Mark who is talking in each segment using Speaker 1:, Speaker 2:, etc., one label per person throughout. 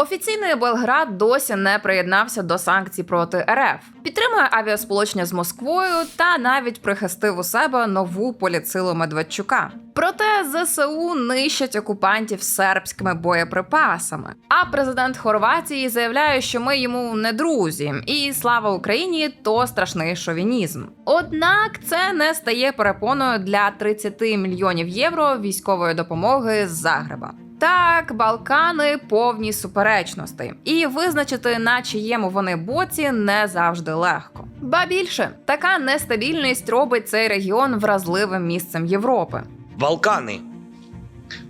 Speaker 1: Офіційний Белград досі не приєднався до санкцій проти РФ, підтримує авіасполучення з Москвою та навіть прихистив у себе нову поліцилу Медведчука. Проте ЗСУ нищать окупантів сербськими боєприпасами. А президент Хорватії заявляє, що ми йому не друзі, і слава Україні то страшний шовінізм. Однак це не стає перепоною для 30 мільйонів євро військової допомоги з Загреба. Так, Балкани повні суперечностей, і визначити, на чиєму вони боці, не завжди легко. Ба більше, така нестабільність робить цей регіон вразливим місцем Європи.
Speaker 2: Балкани.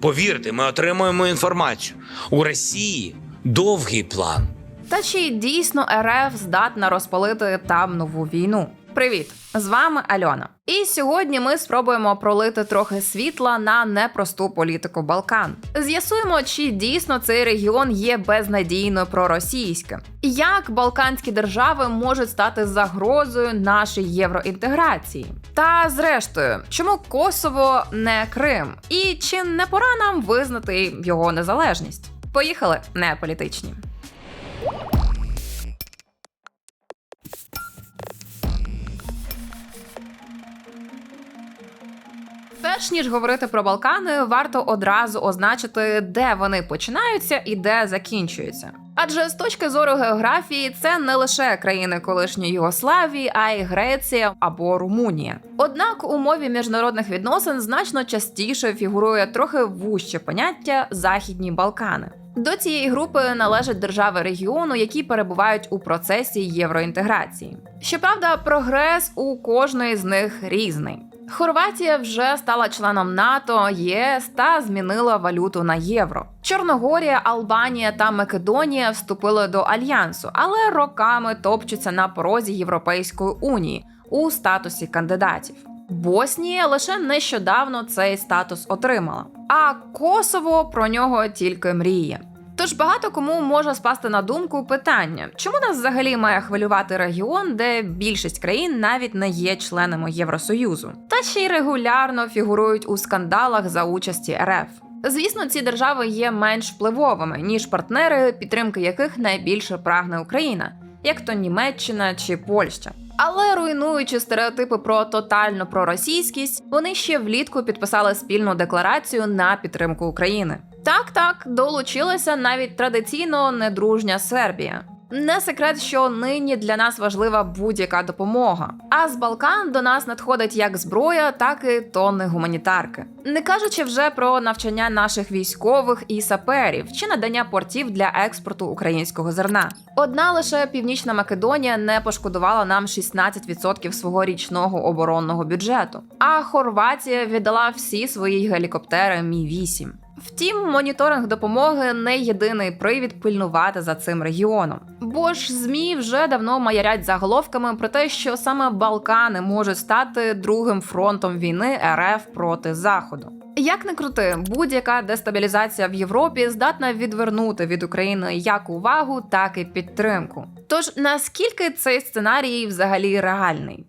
Speaker 2: Повірте, ми отримуємо інформацію. У Росії довгий план.
Speaker 1: Та чи дійсно РФ здатна розпалити там нову війну? Привіт! З вами Альона. І сьогодні ми спробуємо пролити трохи світла на непросту політику Балкан. З'ясуємо, чи дійсно цей регіон є безнадійно проросійським, як балканські держави можуть стати загрозою нашій євроінтеграції. Та зрештою, чому Косово не Крим? І чи не пора нам визнати його незалежність? Поїхали не політичні. Перш ніж говорити про Балкани, варто одразу означити, де вони починаються і де закінчуються. Адже з точки зору географії це не лише країни колишньої Югославії, а й Греція або Румунія. Однак у мові міжнародних відносин значно частіше фігурує трохи вужче поняття Західні Балкани. До цієї групи належать держави регіону, які перебувають у процесі євроінтеграції. Щоправда, прогрес у кожної з них різний. Хорватія вже стала членом НАТО, ЄС та змінила валюту на євро. Чорногорія, Албанія та Македонія вступили до альянсу, але роками топчуться на порозі Європейської унії у статусі кандидатів. Боснія лише нещодавно цей статус отримала, а Косово про нього тільки мріє. Тож багато кому може спасти на думку питання, чому нас взагалі має хвилювати регіон, де більшість країн навіть не є членами Євросоюзу, та ще й регулярно фігурують у скандалах за участі РФ. Звісно, ці держави є менш впливовими ніж партнери, підтримки яких найбільше прагне Україна, як то Німеччина чи Польща. Але руйнуючи стереотипи про тотальну проросійськість, вони ще влітку підписали спільну декларацію на підтримку України. Так, так, долучилася навіть традиційно недружня Сербія. Не секрет, що нині для нас важлива будь-яка допомога. А з Балкан до нас надходить як зброя, так і тонни гуманітарки. Не кажучи вже про навчання наших військових і саперів чи надання портів для експорту українського зерна. Одна лише Північна Македонія не пошкодувала нам 16% свого річного оборонного бюджету. А Хорватія віддала всі свої гелікоптери Мі 8 Втім, моніторинг допомоги не єдиний привід пильнувати за цим регіоном. Бо ж змі вже давно маярять заголовками про те, що саме Балкани можуть стати другим фронтом війни РФ проти Заходу. Як не крути, будь-яка дестабілізація в Європі здатна відвернути від України як увагу, так і підтримку. Тож наскільки цей сценарій взагалі реальний?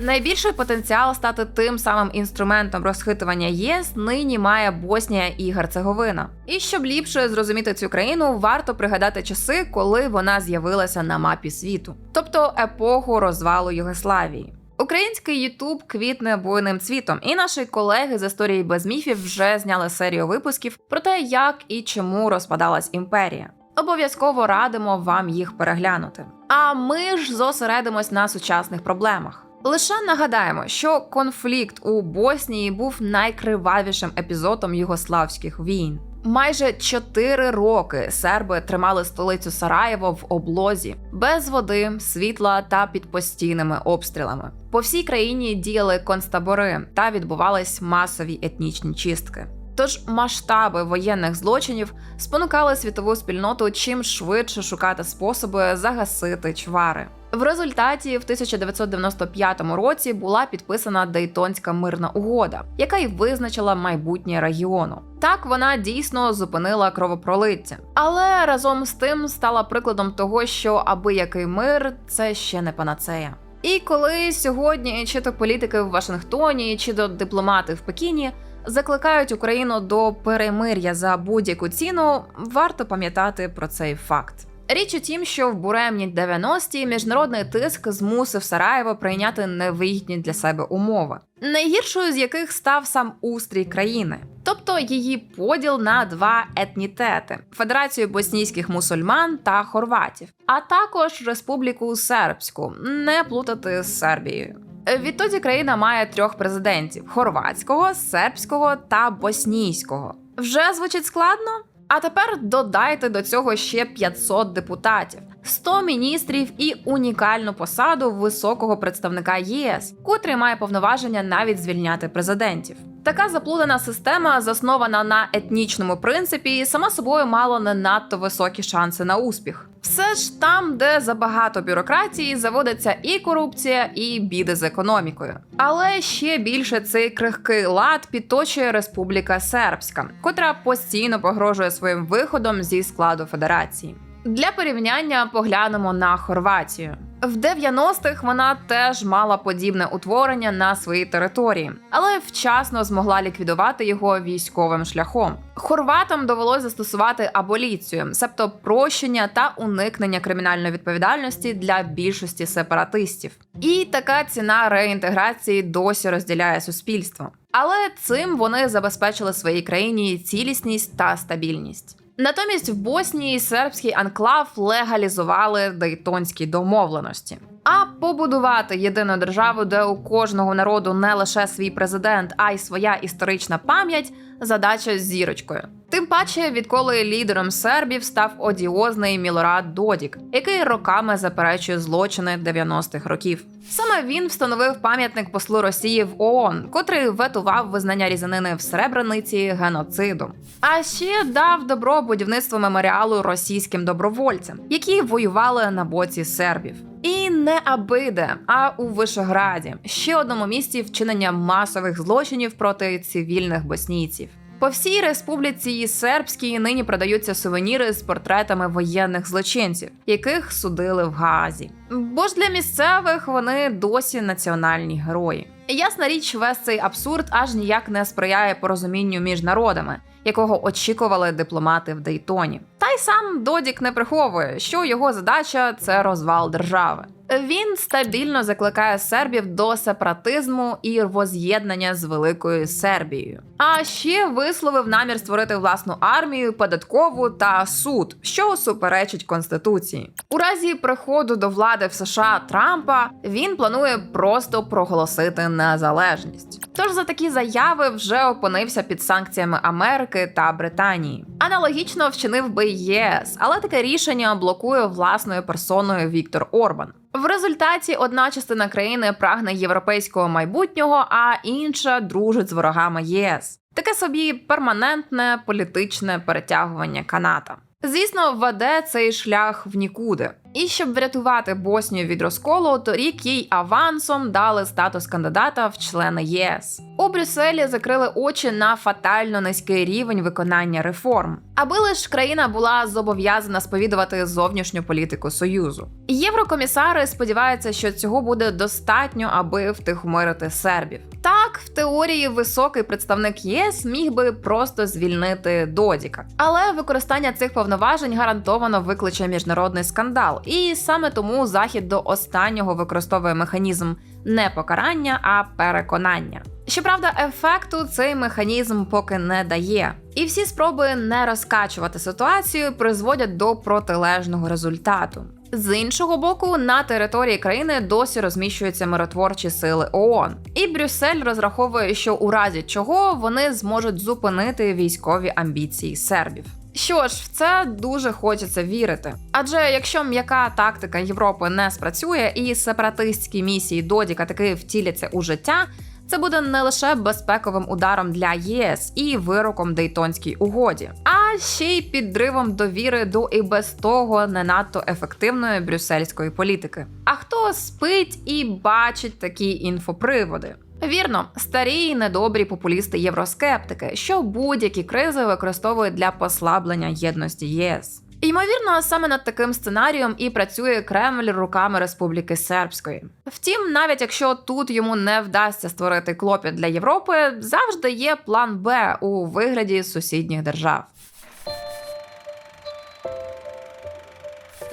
Speaker 1: Найбільший потенціал стати тим самим інструментом розхитування ЄС нині має Боснія і Герцеговина. І щоб ліпше зрозуміти цю країну, варто пригадати часи, коли вона з'явилася на мапі світу, тобто епоху розвалу Югославії. Український Ютуб квітне буйним цвітом, і наші колеги з історії без міфів вже зняли серію випусків про те, як і чому розпадалась імперія. Обов'язково радимо вам їх переглянути. А ми ж зосередимось на сучасних проблемах. Лише нагадаємо, що конфлікт у Боснії був найкривавішим епізодом югославських війн. Майже чотири роки серби тримали столицю Сараєво в облозі без води, світла та під постійними обстрілами. По всій країні діяли концтабори та відбувались масові етнічні чистки. Тож масштаби воєнних злочинів спонукали світову спільноту чим швидше шукати способи загасити чвари. В результаті в 1995 році була підписана Дейтонська мирна угода, яка й визначила майбутнє регіону. Так вона дійсно зупинила кровопролиття, але разом з тим стала прикладом того, що аби який мир це ще не панацея. І коли сьогодні чи то політики в Вашингтоні, чи то дипломати в Пекіні закликають Україну до перемир'я за будь-яку ціну, варто пам'ятати про цей факт. Річ у тім, що в буремні 90-ті міжнародний тиск змусив Сараєво прийняти невигідні для себе умови, найгіршою з яких став сам устрій країни, тобто її поділ на два етнітети: Федерацію боснійських мусульман та хорватів, а також Республіку Сербську, не плутати з Сербією. Відтоді країна має трьох президентів: хорватського, сербського та боснійського. Вже звучить складно? А тепер додайте до цього ще 500 депутатів, 100 міністрів і унікальну посаду високого представника ЄС, котрий має повноваження навіть звільняти президентів. Така заплутана система, заснована на етнічному принципі, сама собою мало не надто високі шанси на успіх. Все ж там, де забагато бюрократії, заводиться і корупція, і біди з економікою. Але ще більше цей крихкий лад підточує Республіка Сербська, котра постійно погрожує своїм виходом зі складу федерації. Для порівняння поглянемо на Хорватію. В 90-х вона теж мала подібне утворення на своїй території, але вчасно змогла ліквідувати його військовим шляхом. Хорватам довелось застосувати аболіцію, себто прощення та уникнення кримінальної відповідальності для більшості сепаратистів. І така ціна реінтеграції досі розділяє суспільство. Але цим вони забезпечили своїй країні цілісність та стабільність. Натомість в Боснії сербський анклав легалізували Дейтонські домовленості. А побудувати єдину державу, де у кожного народу не лише свій президент, а й своя історична пам'ять задача з зірочкою. Тим паче, відколи лідером сербів став одіозний Мілорад Додік, який роками заперечує злочини 90-х років. Саме він встановив пам'ятник послу Росії в ООН, котрий ветував визнання різанини в Сребрениці геноцидом. А ще дав добро будівництву меморіалу російським добровольцям, які воювали на боці сербів. І не абиде, а у Вишеграді, ще одному місці вчинення масових злочинів проти цивільних боснійців. По всій республіці сербській нині продаються сувеніри з портретами воєнних злочинців, яких судили в Гаазі. Бо ж для місцевих вони досі національні герої. Ясна річ, весь цей абсурд аж ніяк не сприяє порозумінню між народами, якого очікували дипломати в Дейтоні. Та й сам Додік не приховує, що його задача це розвал держави. Він стабільно закликає сербів до сепаратизму і воз'єднання з великою Сербією. А ще висловив намір створити власну армію, податкову та суд, що суперечить конституції. У разі приходу до влади в США Трампа він планує просто проголосити незалежність. Тож за такі заяви вже опинився під санкціями Америки та Британії. Аналогічно вчинив би ЄС, але таке рішення блокує власною персоною Віктор Орбан. В результаті одна частина країни прагне європейського майбутнього, а інша дружить з ворогами ЄС. Таке собі перманентне політичне перетягування каната. Звісно, веде цей шлях в нікуди. І щоб врятувати Боснію від розколу, торік їй авансом дали статус кандидата в члени єС. У Брюсселі закрили очі на фатально низький рівень виконання реформ, аби лиш країна була зобов'язана сповідувати зовнішню політику союзу. Єврокомісари сподіваються, що цього буде достатньо, аби втихомирити сербів. Так, в теорії високий представник ЄС міг би просто звільнити Додіка, але використання цих повноважень гарантовано викличе міжнародний скандал, і саме тому захід до останнього використовує механізм не покарання, а переконання. Щоправда, ефекту цей механізм поки не дає, і всі спроби не розкачувати ситуацію призводять до протилежного результату. З іншого боку, на території країни досі розміщуються миротворчі сили ООН, і Брюссель розраховує, що у разі чого вони зможуть зупинити військові амбіції сербів. Що ж, в це дуже хочеться вірити. Адже якщо м'яка тактика Європи не спрацює і сепаратистські місії Додіка таки втіляться у життя, це буде не лише безпековим ударом для ЄС і вироком Дейтонській угоді, а ще й підривом довіри до і без того не надто ефективної брюссельської політики. А хто спить і бачить такі інфоприводи? Вірно, старі й недобрі популісти євроскептики, що будь-які кризи використовують для послаблення єдності ЄС. Ймовірно, саме над таким сценарієм і працює Кремль руками Республіки Сербської. Втім, навіть якщо тут йому не вдасться створити клопіт для Європи, завжди є план Б у вигляді сусідніх держав.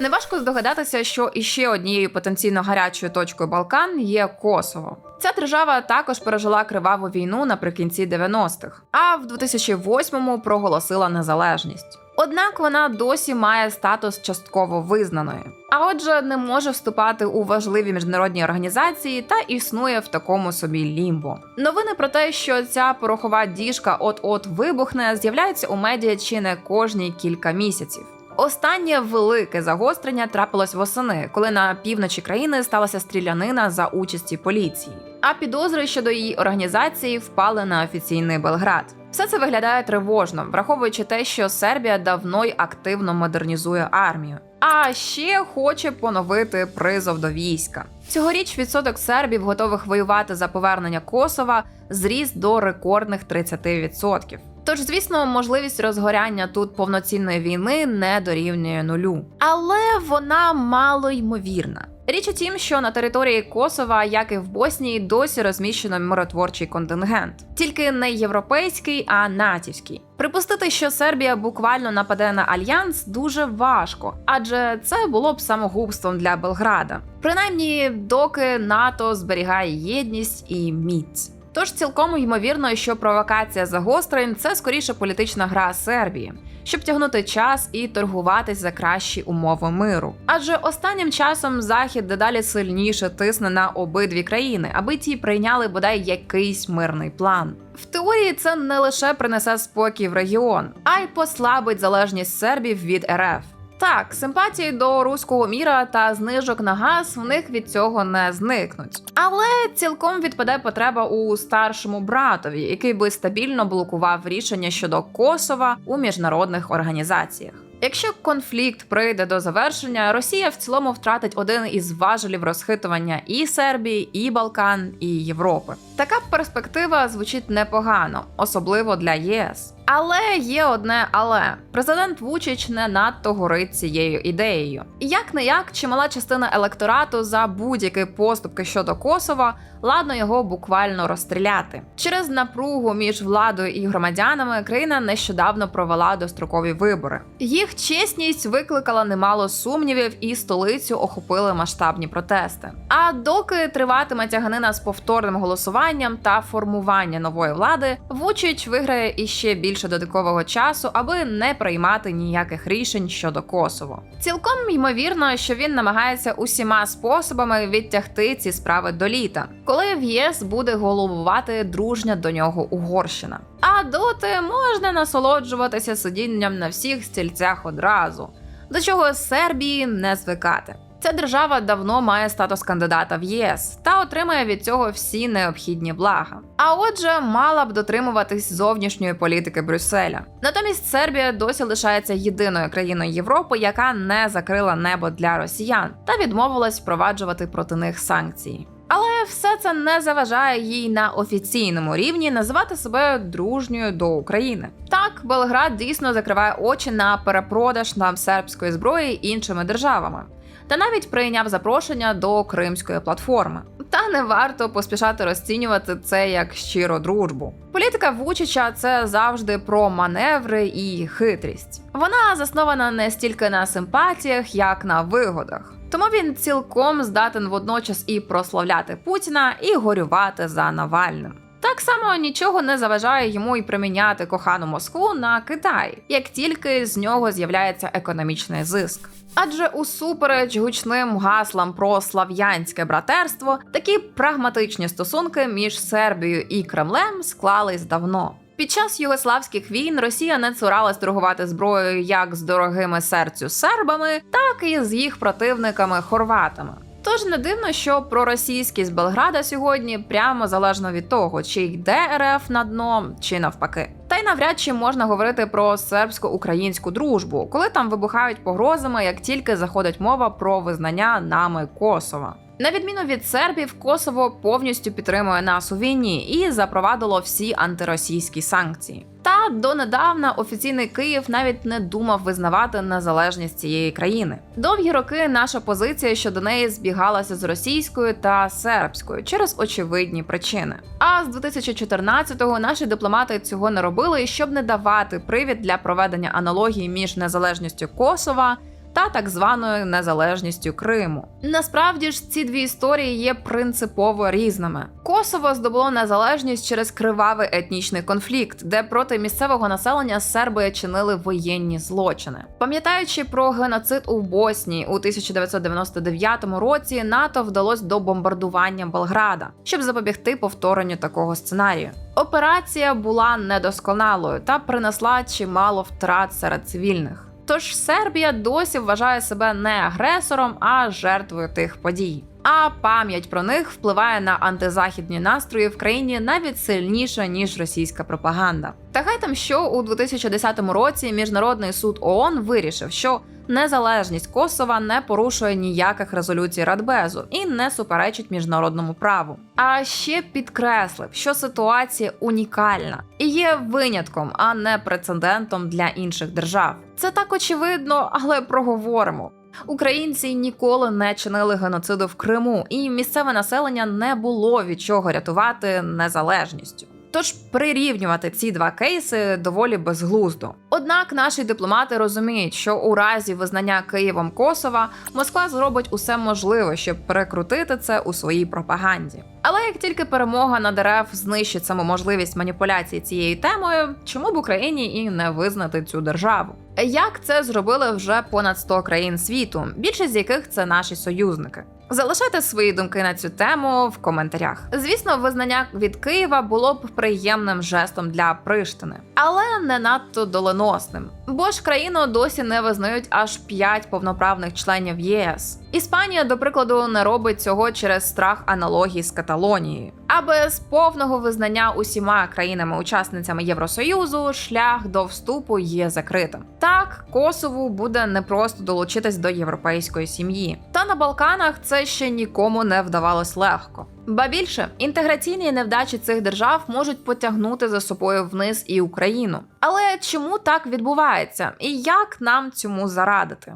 Speaker 1: Неважко здогадатися, що іще однією потенційно гарячою точкою Балкан є Косово. Ця держава також пережила криваву війну наприкінці 90-х, а в 2008-му проголосила незалежність. Однак вона досі має статус частково визнаної, а отже, не може вступати у важливі міжнародні організації та існує в такому собі лімбо. Новини про те, що ця порохова діжка от-от вибухне, з'являються у медіа чи не кожні кілька місяців. Останнє велике загострення трапилось восени, коли на півночі країни сталася стрілянина за участі поліції. А підозри щодо її організації впали на офіційний Белград. Все це виглядає тривожно, враховуючи те, що Сербія давно й активно модернізує армію. А ще хоче поновити призов до війська. Цьогоріч відсоток сербів, готових воювати за повернення Косова, зріс до рекордних 30%. Тож, звісно, можливість розгоряння тут повноцінної війни не дорівнює нулю, але вона мало ймовірна. Річ у тім, що на території Косова, як і в Боснії, досі розміщено миротворчий контингент, тільки не європейський, а натівський. Припустити, що Сербія буквально нападе на альянс, дуже важко, адже це було б самогубством для Белграда. Принаймні, доки НАТО зберігає єдність і міць. Тож цілком ймовірно, що провокація загострень це скоріше політична гра Сербії, щоб тягнути час і торгуватись за кращі умови миру. Адже останнім часом захід дедалі сильніше тисне на обидві країни, аби ті прийняли бодай якийсь мирний план. В теорії це не лише принесе спокій в регіон, а й послабить залежність сербів від РФ. Так, симпатії до руського міра та знижок на газ в них від цього не зникнуть. Але цілком відпаде потреба у старшому братові, який би стабільно блокував рішення щодо Косова у міжнародних організаціях. Якщо конфлікт прийде до завершення, Росія в цілому втратить один із важелів розхитування і Сербії, і Балкан, і Європи. Така перспектива звучить непогано, особливо для ЄС. Але є одне але президент Вучич не надто горить цією ідеєю. Як не як, чимала частина електорату за будь-які поступки щодо Косова ладно його буквально розстріляти. Через напругу між владою і громадянами країна нещодавно провела дострокові вибори. Їх чесність викликала немало сумнівів, і столицю охопили масштабні протести. А доки триватиме тяганина з повторним голосуванням та формування нової влади, Вучич виграє іще більше додаткового часу, аби не приймати ніяких рішень щодо Косово. Цілком ймовірно, що він намагається усіма способами відтягти ці справи до літа, коли в ЄС буде головувати дружня до нього Угорщина. А доти можна насолоджуватися сидінням на всіх стільцях одразу, до чого Сербії не звикати. Ця держава давно має статус кандидата в ЄС та отримає від цього всі необхідні блага. А отже, мала б дотримуватись зовнішньої політики Брюсселя. Натомість Сербія досі лишається єдиною країною Європи, яка не закрила небо для росіян та відмовилась впроваджувати проти них санкції. Але все це не заважає їй на офіційному рівні називати себе дружньою до України. Так, Белград дійсно закриває очі на перепродаж нам сербської зброї іншими державами. Та навіть прийняв запрошення до кримської платформи. Та не варто поспішати розцінювати це як щиру дружбу. Політика Вучича це завжди про маневри і хитрість. Вона заснована не стільки на симпатіях, як на вигодах. Тому він цілком здатен водночас і прославляти Путіна, і горювати за Навальним. Так само нічого не заважає йому і приміняти кохану Москву на Китай, як тільки з нього з'являється економічний зиск. Адже усупереч гучним гаслам про слав'янське братерство, такі прагматичні стосунки між Сербією і Кремлем склались давно. Під час югославських війн Росія не цуралась торгувати зброєю як з дорогими серцю сербами, так і з їх противниками хорватами. Тож не дивно, що проросійськість Белграда сьогодні прямо залежно від того, чи йде РФ на дно, чи навпаки. Та й навряд чи можна говорити про сербсько-українську дружбу, коли там вибухають погрозами, як тільки заходить мова про визнання нами Косова. На відміну від сербів, Косово повністю підтримує нас у війні і запровадило всі антиросійські санкції. Та донедавна офіційний Київ навіть не думав визнавати незалежність цієї країни. Довгі роки наша позиція щодо неї збігалася з російською та сербською через очевидні причини. А з 2014-го наші дипломати цього не робили, щоб не давати привід для проведення аналогії між незалежністю Косова та так званою незалежністю Криму. Насправді ж ці дві історії є принципово різними. Косово здобуло незалежність через кривавий етнічний конфлікт, де проти місцевого населення серби чинили воєнні злочини. Пам'ятаючи про геноцид у Боснії у 1999 році, НАТО вдалося до бомбардування Белграда, щоб запобігти повторенню такого сценарію. Операція була недосконалою та принесла чимало втрат серед цивільних. Тож Сербія досі вважає себе не агресором, а жертвою тих подій. А пам'ять про них впливає на антизахідні настрої в країні навіть сильніше ніж російська пропаганда. Та хай там що у 2010 році міжнародний суд ООН вирішив, що незалежність Косова не порушує ніяких резолюцій Радбезу і не суперечить міжнародному праву. А ще підкреслив, що ситуація унікальна і є винятком, а не прецедентом для інших держав. Це так очевидно, але проговоримо. Українці ніколи не чинили геноциду в Криму, і місцеве населення не було від чого рятувати незалежністю. Тож прирівнювати ці два кейси доволі безглуздо. Однак наші дипломати розуміють, що у разі визнання Києвом Косова Москва зробить усе можливе, щоб перекрутити це у своїй пропаганді. Але як тільки перемога над РФ знищить саму можливість маніпуляції цією темою, чому б Україні і не визнати цю державу? Як це зробили вже понад 100 країн світу, більшість з яких це наші союзники. Залишайте свої думки на цю тему в коментарях. Звісно, визнання від Києва було б приємним жестом для Приштини, але не надто доленосним. Бо ж країну досі не визнають аж 5 повноправних членів ЄС. Іспанія, до прикладу, не робить цього через страх аналогії з Каталонією. А без повного визнання усіма країнами-учасницями Євросоюзу шлях до вступу є закритим. Так, Косову буде непросто долучитись до європейської сім'ї. Та на Балканах це ще нікому не вдавалось легко. Ба більше інтеграційні невдачі цих держав можуть потягнути за собою вниз і Україну. Але чому так відбувається, і як нам цьому зарадити?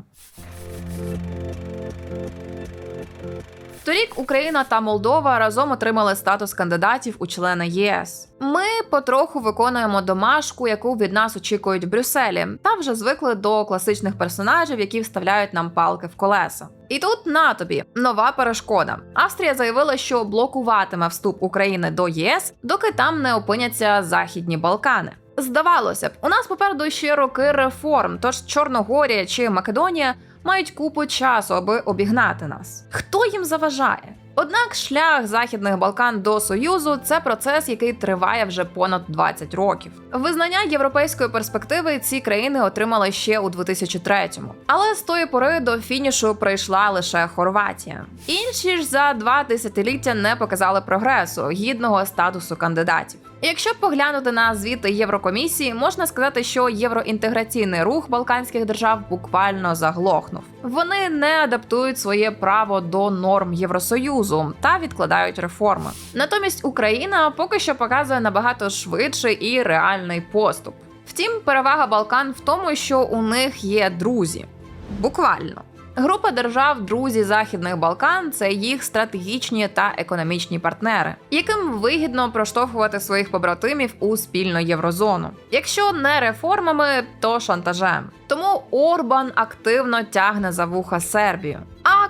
Speaker 1: Торік Україна та Молдова разом отримали статус кандидатів у члени єС. Ми потроху виконуємо домашку, яку від нас очікують в Брюсселі, та вже звикли до класичних персонажів, які вставляють нам палки в колеса. І тут на тобі нова перешкода. Австрія заявила, що блокуватиме вступ України до ЄС, доки там не опиняться Західні Балкани. Здавалося б, у нас попереду ще роки реформ, тож Чорногорія чи Македонія мають купу часу, аби обігнати нас. Хто їм заважає? Однак шлях Західних Балкан до Союзу це процес, який триває вже понад 20 років. Визнання європейської перспективи ці країни отримали ще у 2003-му. Але з тої пори до фінішу прийшла лише Хорватія. Інші ж за два десятиліття не показали прогресу, гідного статусу кандидатів. Якщо поглянути на звіти Єврокомісії, можна сказати, що євроінтеграційний рух балканських держав буквально заглохнув. Вони не адаптують своє право до норм Євросоюзу та відкладають реформи. Натомість Україна поки що показує набагато швидший і реальний поступ. Втім, перевага Балкан в тому, що у них є друзі. Буквально. Група держав друзі Західних Балкан це їх стратегічні та економічні партнери, яким вигідно проштовхувати своїх побратимів у спільну єврозону. Якщо не реформами, то шантажем. Тому Орбан активно тягне за вуха Сербію.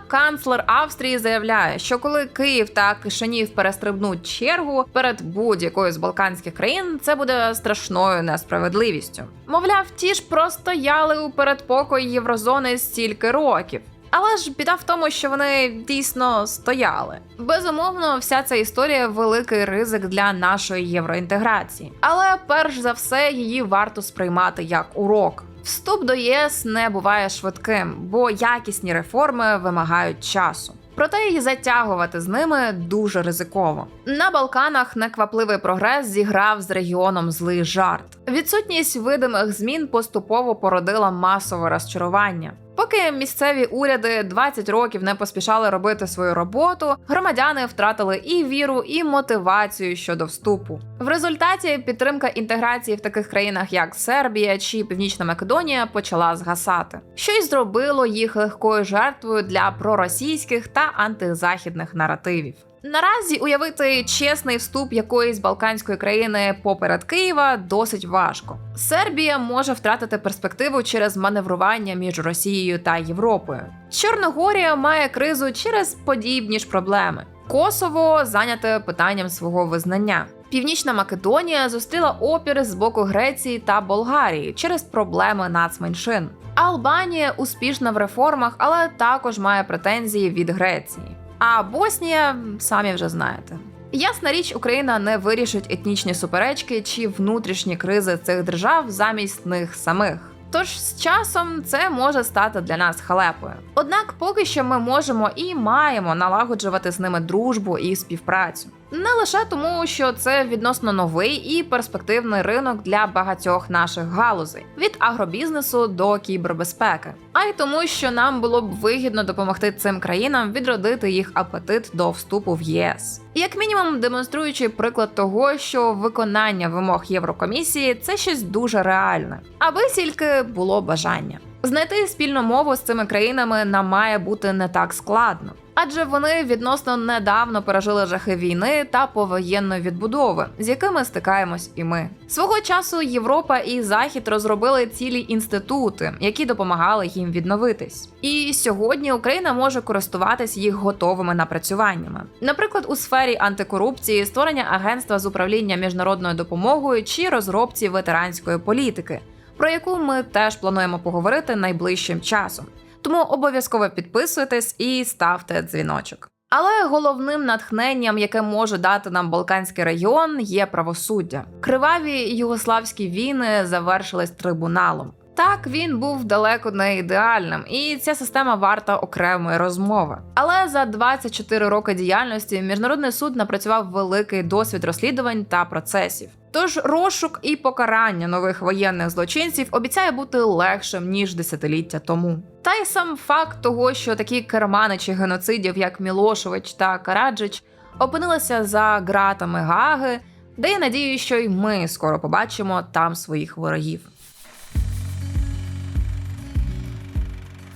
Speaker 1: Канцлер Австрії заявляє, що коли Київ та Кишинів перестрибнуть чергу перед будь-якою з балканських країн, це буде страшною несправедливістю. Мовляв, ті ж простояли у передпокої єврозони стільки років. Але ж біда в тому, що вони дійсно стояли. Безумовно, вся ця історія великий ризик для нашої євроінтеграції. Але перш за все її варто сприймати як урок. Вступ до ЄС не буває швидким, бо якісні реформи вимагають часу. Проте і затягувати з ними дуже ризиково. На Балканах неквапливий прогрес зіграв з регіоном злий жарт. Відсутність видимих змін поступово породила масове розчарування. Поки місцеві уряди 20 років не поспішали робити свою роботу, громадяни втратили і віру, і мотивацію щодо вступу. В результаті підтримка інтеграції в таких країнах, як Сербія чи Північна Македонія, почала згасати, що й зробило їх легкою жертвою для проросійських та антизахідних наративів. Наразі уявити чесний вступ якоїсь балканської країни поперед Києва досить важко. Сербія може втратити перспективу через маневрування між Росією та Європою. Чорногорія має кризу через подібні ж проблеми. Косово зайняте питанням свого визнання. Північна Македонія зустріла опір з боку Греції та Болгарії через проблеми нацменшин. Албанія успішна в реформах, але також має претензії від Греції. А Боснія, самі вже знаєте. Ясна річ, Україна не вирішить етнічні суперечки чи внутрішні кризи цих держав замість них самих. Тож з часом це може стати для нас халепою. Однак поки що ми можемо і маємо налагоджувати з ними дружбу і співпрацю. Не лише тому, що це відносно новий і перспективний ринок для багатьох наших галузей від агробізнесу до кібербезпеки, а й тому, що нам було б вигідно допомогти цим країнам відродити їх апетит до вступу в ЄС, як мінімум демонструючи приклад того, що виконання вимог Єврокомісії це щось дуже реальне, аби тільки було бажання. Знайти спільну мову з цими країнами нам має бути не так складно, адже вони відносно недавно пережили жахи війни та повоєнної відбудови, з якими стикаємось і ми. Свого часу Європа і Захід розробили цілі інститути, які допомагали їм відновитись. І сьогодні Україна може користуватись їх готовими напрацюваннями, наприклад, у сфері антикорупції, створення агентства з управління міжнародною допомогою чи розробці ветеранської політики про яку ми теж плануємо поговорити найближчим часом. Тому обов'язково підписуйтесь і ставте дзвіночок. Але головним натхненням, яке може дати нам Балканський регіон, є правосуддя. Криваві югославські війни завершились трибуналом. Так, він був далеко не ідеальним, і ця система варта окремої розмови. Але за 24 роки діяльності міжнародний суд напрацював великий досвід розслідувань та процесів. Тож розшук і покарання нових воєнних злочинців обіцяє бути легшим ніж десятиліття тому. Та й сам факт того, що такі керманичі геноцидів, як Мілошевич та Караджич, опинилися за ґратами Гаги, дає надію, що й ми скоро побачимо там своїх ворогів.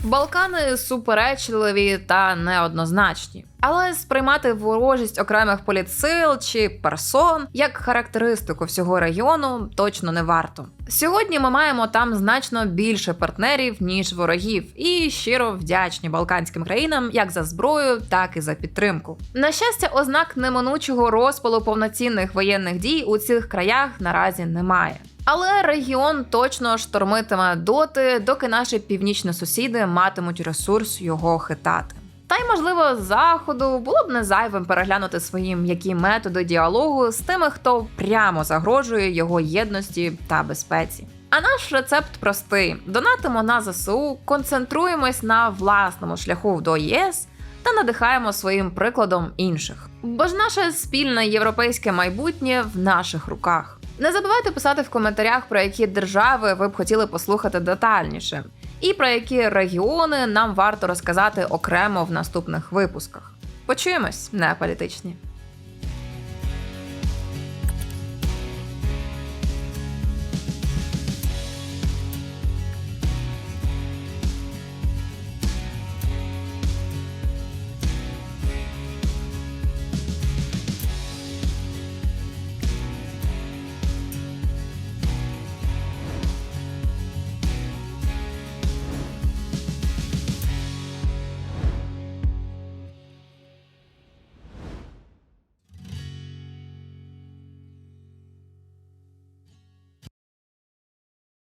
Speaker 1: Балкани суперечливі та неоднозначні, але сприймати ворожість окремих політсил чи персон як характеристику всього регіону точно не варто. Сьогодні ми маємо там значно більше партнерів ніж ворогів, і щиро вдячні балканським країнам як за зброю, так і за підтримку. На щастя, ознак неминучого розпалу повноцінних воєнних дій у цих краях наразі немає. Але регіон точно штормитиме доти, доки наші північні сусіди матимуть ресурс його хитати. Та й можливо заходу було б не зайвим переглянути свої м'які методи діалогу з тими, хто прямо загрожує його єдності та безпеці. А наш рецепт простий: донатимо на ЗСУ, концентруємось на власному шляху до ЄС та надихаємо своїм прикладом інших. Бо ж наше спільне європейське майбутнє в наших руках. Не забувайте писати в коментарях, про які держави ви б хотіли послухати детальніше, і про які регіони нам варто розказати окремо в наступних випусках. Почуємось, неаполітичні.